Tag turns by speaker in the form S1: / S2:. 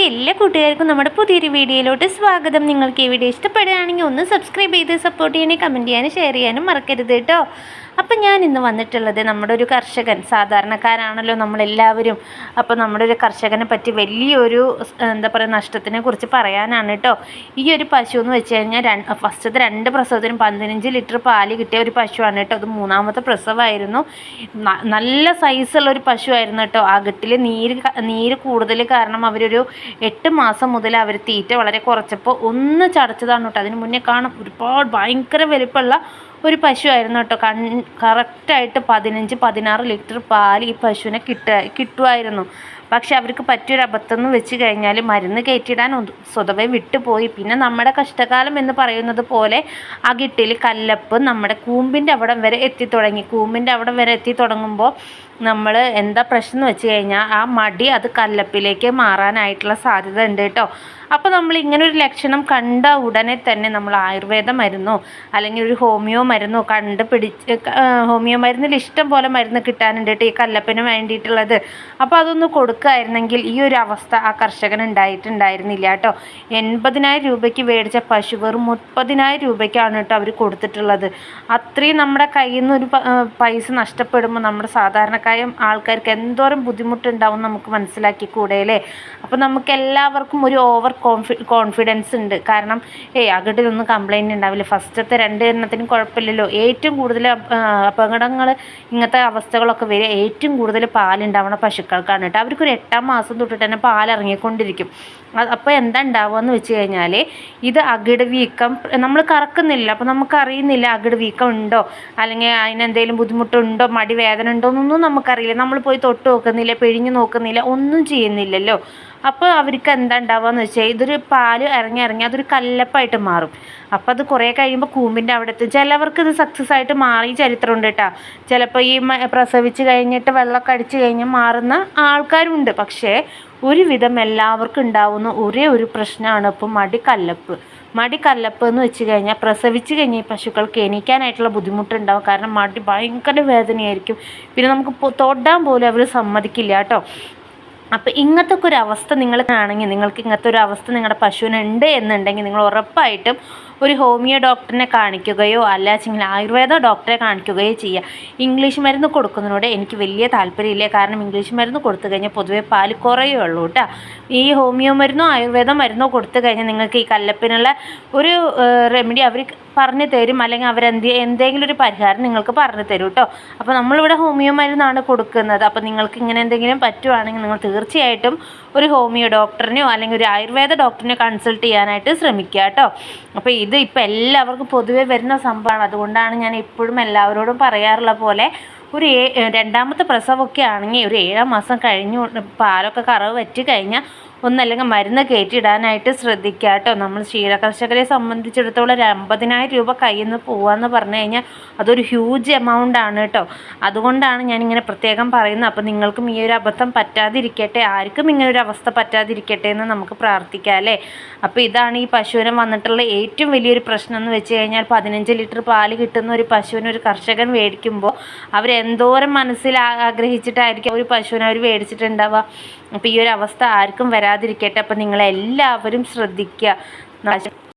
S1: അപ്പോൾ എല്ലാ കൂട്ടുകാർക്കും നമ്മുടെ പുതിയൊരു വീഡിയോയിലോട്ട് സ്വാഗതം. നിങ്ങൾക്ക് ഈ വീഡിയോ ഇഷ്ടപ്പെടുകയാണെങ്കിൽ ഒന്ന് സബ്സ്ക്രൈബ് ചെയ്ത് സപ്പോർട്ട് ചെയ്യാനും കമന്റ് ചെയ്യാനും ഷെയർ ചെയ്യാനും മറക്കരുത് കേട്ടോ അപ്പം ഞാൻ ഇന്ന് വന്നിട്ടുള്ളത് നമ്മുടെ ഒരു കർഷകൻ സാധാരണക്കാരാണല്ലോ നമ്മളെല്ലാവരും. അപ്പോൾ നമ്മുടെ ഒരു കർഷകനെ പറ്റി വലിയൊരു എന്താ പറയുക നഷ്ടത്തിനെ കുറിച്ച് പറയാനാണ് കേട്ടോ ഈ ഒരു പശു എന്ന് വെച്ച് കഴിഞ്ഞാൽ രണ്ട് ഫസ്റ്റത്തെ രണ്ട് പ്രസവത്തിനും പതിനഞ്ച് ലിറ്റർ പാൽ കിട്ടിയ ഒരു പശുവാണ് കേട്ടോ അത് മൂന്നാമത്തെ പ്രസവമായിരുന്നു. നല്ല സൈസുള്ള ഒരു പശുവായിരുന്നു കേട്ടോ ആ ഗട്ടിൽ നീര് നീര് കൂടുതൽ കാരണം അവരൊരു എട്ട് മാസം മുതൽ അവർ തീറ്റ വളരെ കുറച്ചപ്പോൾ ഒന്ന് ചടച്ചതാണ് കേട്ടോ. അതിന് മുന്നേ കാണാം ഒരുപാട് ഭയങ്കര വലിപ്പമുള്ള ഒരു പശു ആയിരുന്നു കേട്ടോ. കൺ കറക്റ്റായിട്ട് പതിനഞ്ച് പതിനാറ് ലിറ്റർ പാൽ ഈ പശുവിനെ കിട്ട കിട്ടുമായിരുന്നു പക്ഷെ അവർക്ക് പറ്റിയൊരു അബദ്ധം എന്ന് വെച്ച് കഴിഞ്ഞാൽ മരുന്ന് കയറ്റിയിടാൻ സ്വതവേ വിട്ടുപോയി. പിന്നെ നമ്മുടെ കഷ്ടകാലം എന്ന് പറയുന്നത് പോലെ ആ ഗിട്ടിൽ കല്ലപ്പ് നമ്മുടെ കൂമ്പിന്റെ അവിടം വരെ എത്തിത്തുടങ്ങി കൂമ്പിന്റെ അവിടം വരെ എത്തി തുടങ്ങുമ്പോൾ നമ്മൾ എന്താ പ്രശ്നം വെച്ച് കഴിഞ്ഞാൽ ആ മടി അത് കല്ലപ്പിലേക്ക് മാറാനായിട്ടുള്ള സാധ്യത ഉണ്ട് കേട്ടോ. അപ്പോൾ നമ്മൾ ഇങ്ങനെ ഒരു ലക്ഷണം കണ്ട ഉടനെ തന്നെ നമ്മൾ ആയുർവേദ മരുന്നോ അല്ലെങ്കിൽ ഒരു ഹോമിയോ മരുന്നോ കണ്ടുപിടിച്ച് ഹോമിയോ മരുന്നിൽ ഇഷ്ടം പോലെ മരുന്ന് കിട്ടാനുണ്ട് കേട്ടോ ഈ കല്ലപ്പിന് വേണ്ടിയിട്ടുള്ളത്. അപ്പോൾ അതൊന്ന് കൊടുക്കുകയായിരുന്നെങ്കിൽ ഈ ഒരു അവസ്ഥ ആ കർഷകൻ ഉണ്ടായിട്ടുണ്ടായിരുന്നില്ല കേട്ടോ. എൺപതിനായിരം രൂപയ്ക്ക് മേടിച്ച പശു വെറും മുപ്പതിനായിരം രൂപയ്ക്കാണ് കേട്ടോ അവർ കൊടുത്തിട്ടുള്ളത്. അത്രയും നമ്മുടെ കയ്യിൽ നിന്ന് ഒരു പൈസ നഷ്ടപ്പെടുമ്പോൾ നമ്മുടെ സാധാരണക്കാരും ആൾക്കാർക്ക് എന്തോരം ബുദ്ധിമുട്ടുണ്ടാവും നമുക്ക് മനസ്സിലാക്കി കൂടെ അല്ലേ? അപ്പോൾ നമുക്ക് എല്ലാവർക്കും ഒരു ഓവർ കോൺഫി കോൺഫിഡൻസ് ഉണ്ട്. കാരണം ഏയ് അകട്ടിലൊന്നും കംപ്ലൈന്റ് ഉണ്ടാവില്ല. ഫസ്റ്റത്തെ രണ്ട് എണ്ണത്തിനും കുഴപ്പമില്ലല്ലോ. ഏറ്റവും കൂടുതൽ അപകടങ്ങൾ ഇങ്ങനത്തെ അവസ്ഥകളൊക്കെ വരിക ഏറ്റവും കൂടുതൽ പാലുണ്ടാവണ പശുക്കൾക്കാണ് കേട്ടോ. അവർക്കൊരു എട്ടാം മാസം തൊട്ടിട്ട് തന്നെ പാലിറങ്ങിക്കൊണ്ടിരിക്കും. അപ്പോൾ എന്താ ഉണ്ടാവുക എന്ന് വെച്ച് കഴിഞ്ഞാൽ ഇത് അകിട് വീക്കം നമ്മൾ കറക്കുന്നില്ല. അപ്പോൾ നമുക്കറിയുന്നില്ല അകിട് വീക്കം ഉണ്ടോ? അല്ലെങ്കിൽ അതിനെന്തെങ്കിലും ബുദ്ധിമുട്ടുണ്ടോ? മടി വേദന ഉണ്ടോ? എന്നൊന്നും നമുക്കറിയില്ല. നമ്മൾ പോയി തൊട്ട് നോക്കുന്നില്ല പിഴിഞ്ഞ് നോക്കുന്നില്ല ഒന്നും ചെയ്യുന്നില്ലല്ലോ. അപ്പോൾ അവർക്ക് എന്താ ഉണ്ടാവുക എന്ന് വെച്ചാൽ ഇതൊരു പാൽ ഇറങ്ങി ഇറങ്ങി അതൊരു കല്ലപ്പായിട്ട് മാറും. അപ്പോൾ അത് കുറേ കഴിയുമ്പോൾ കൂമ്പിന്റെ അവിടെ എത്തും ചിലവർക്ക് ഇത് സക്സസ് ആയിട്ട് മാറി ചരിത്രമുണ്ട് കേട്ടോ. ചിലപ്പോൾ ഈ പ്രസവിച്ച് കഴിഞ്ഞിട്ട് വെള്ളമൊക്കെ അടിച്ച് കഴിഞ്ഞ് മാറുന്ന ആൾക്കാരുണ്ട്. പക്ഷേ ഒരുവിധം എല്ലാവർക്കും ഉണ്ടാവുന്ന ഒരേ ഒരു പ്രശ്നമാണ് ഇപ്പം മടിക്കല്ലപ്പ്. മടിക്കല്ലപ്പ് എന്ന് വെച്ച് കഴിഞ്ഞാൽ പ്രസവിച്ച് കഴിഞ്ഞ ഈ പശുക്കൾക്ക് എണീക്കാനായിട്ടുള്ള ബുദ്ധിമുട്ടുണ്ടാവും. കാരണം മടി ഭയങ്കര വേദനയായിരിക്കും. പിന്നെ നമുക്ക് തൊടാൻ പോലും അവർ സമ്മതിക്കില്ല കേട്ടോ. അപ്പോൾ ഇങ്ങനത്തെ ഒക്കെ ഒരു അവസ്ഥ നിങ്ങൾക്കാണെങ്കിൽ നിങ്ങൾക്ക് ഇങ്ങനത്തെ ഒരു അവസ്ഥ നിങ്ങളുടെ പശുവിനുണ്ട് എന്നുണ്ടെങ്കിൽ നിങ്ങൾ ഉറപ്പായിട്ടും ഒരു ഹോമിയോ ഡോക്ടറിനെ കാണിക്കുകയോ അല്ലാച്ചെങ്കിൽ ആയുർവേദ ഡോക്ടറെ കാണിക്കുകയോ ചെയ്യുക ഇംഗ്ലീഷ് മരുന്ന് കൊടുക്കുന്നതിനോട് എനിക്ക് വലിയ താല്പര്യമില്ല. കാരണം ഇംഗ്ലീഷ് മരുന്ന് കൊടുത്തു കഴിഞ്ഞാൽ പൊതുവേ പാൽ കുറയുള്ളൂ കേട്ടോ. ഈ ഹോമിയോ മരുന്നോ ആയുർവേദ മരുന്നോ കൊടുത്തു കഴിഞ്ഞാൽ നിങ്ങൾക്ക് ഈ കല്ലപ്പിനുള്ള ഒരു റെമഡി അവർ പറഞ്ഞു തരും. അല്ലെങ്കിൽ അവരെന്ത് എന്തെങ്കിലും ഒരു പരിഹാരം നിങ്ങൾക്ക് പറഞ്ഞു തരും കേട്ടോ. അപ്പോൾ നമ്മളിവിടെ ഹോമിയോ മരുന്നാണ് കൊടുക്കുന്നത്. അപ്പോൾ നിങ്ങൾക്ക് ഇങ്ങനെ എന്തെങ്കിലും പറ്റുവാണെങ്കിൽ നിങ്ങൾ തീർച്ചയായിട്ടും ഒരു ഹോമിയോ ഡോക്ടറിനെയോ അല്ലെങ്കിൽ ഒരു ആയുർവേദ ഡോക്ടറിനെയോ കൺസൾട്ട് ചെയ്യാനായിട്ട് ശ്രമിക്കുക കേട്ടോ. അപ്പോൾ ഇത് ഇപ്പോൾ എല്ലാവർക്കും പൊതുവേ വരുന്ന സംഭവമാണ്. അതുകൊണ്ടാണ് ഞാൻ എപ്പോഴും എല്ലാവരോടും പറയാറുള്ള പോലെ ഒരു രണ്ടാമത്തെ പ്രസവമൊക്കെ ആണെങ്കിൽ ഒരു ഏഴാം മാസം കഴിഞ്ഞു പാലൊക്കെ കറവ് വറ്റി കഴിഞ്ഞാൽ ഒന്നല്ലെങ്കിൽ മരുന്ന് കയറ്റിയിടാനായിട്ട് ശ്രദ്ധിക്കുക കേട്ടോ നമ്മൾ ക്ഷീരകർഷകരെ സംബന്ധിച്ചിടത്തോളം ഒരു അമ്പതിനായിരം രൂപ കയ്യിൽ നിന്ന് പോവാന്ന് പറഞ്ഞു കഴിഞ്ഞാൽ അതൊരു ഹ്യൂജ് എമൗണ്ട് ആണ് കേട്ടോ അതുകൊണ്ടാണ് ഞാനിങ്ങനെ പ്രത്യേകം പറയുന്നത്. അപ്പോൾ നിങ്ങൾക്കും ഈ ഒരു അബദ്ധം പറ്റാതിരിക്കട്ടെ. ആർക്കും ഇങ്ങനെ ഒരു അവസ്ഥ പറ്റാതിരിക്കട്ടെ എന്ന് നമുക്ക് പ്രാർത്ഥിക്കാം അല്ലേ? അപ്പോൾ ഇതാണ് ഈ പശുവിനെ വന്നിട്ടുള്ള ഏറ്റവും വലിയൊരു പ്രശ്നം എന്ന് വെച്ച് കഴിഞ്ഞാൽ പതിനഞ്ച് ലിറ്റർ പാൽ കിട്ടുന്ന ഒരു പശുവിനെ ഒരു കർഷകൻ മേടിക്കുമ്പോൾ അവരെന്തോരം മനസ്സിൽ ആഗ്രഹിച്ചിട്ടായിരിക്കും ഒരു പശുവിനെ അവർ മേടിച്ചിട്ടുണ്ടാവുക. അപ്പോൾ ഈ ഒരു അവസ്ഥ ആർക്കും വരാതിരിക്കട്ടെ അപ്പം നിങ്ങളെല്ലാവരും ശ്രദ്ധിക്കുക.